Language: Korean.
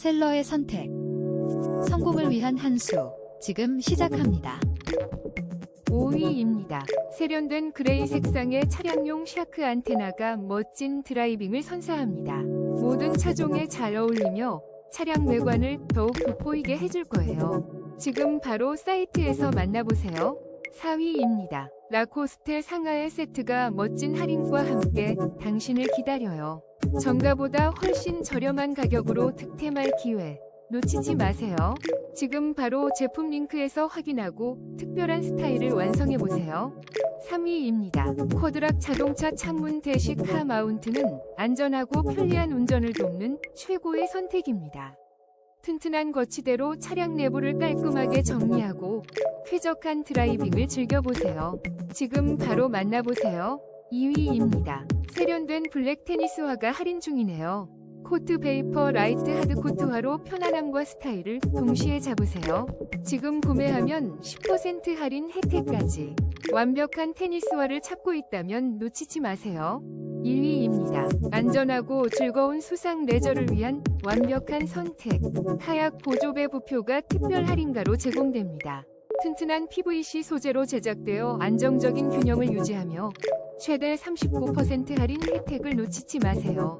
셀러의 선택. 성공을 위한 한 수. 지금 시작합니다. 5위입니다. 세련된 그레이 색상의 차량용 샤크 안테나가 멋진 드라이빙을 선사합니다. 모든 차종에 잘 어울리며 차량 외관을 더욱 돋보이게 해줄 거예요. 지금 바로 사이트에서 만나보세요. 4위입니다. 라코스테 상하의 세트가 멋진 할인과 함께 당신을 기다려요. 정가보다 훨씬 저렴한 가격으로 득템할 기회 놓치지 마세요. 지금 바로 제품 링크에서 확인하고 특별한 스타일을 완성해 보세요. 3위입니다. 쿼드락 자동차 창문 대식 카 마운트는 안전하고 편리한 운전을 돕는 최고의 선택입니다. 튼튼한 거치대로 차량 내부를 깔끔하게 정리하고 쾌적한 드라이빙을 즐겨보세요. 지금 바로 만나보세요. 2위입니다. 세련된 블랙 테니스화가 할인 중이네요. 코트 베이퍼 라이트 하드 코트화로 편안함과 스타일을 동시에 잡으세요. 지금 구매하면 10% 할인 혜택까지. 완벽한 테니스화를 찾고 있다면 놓치지 마세요. 1위입니다. 안전하고 즐거운 수상 레저를 위한 완벽한 선택. 하약 보조배 부표가 특별 할인가로 제공됩니다. 튼튼한 PVC 소재로 제작되어 안정적인 균형을 유지하며 최대 39% 할인 혜택을 놓치지 마세요.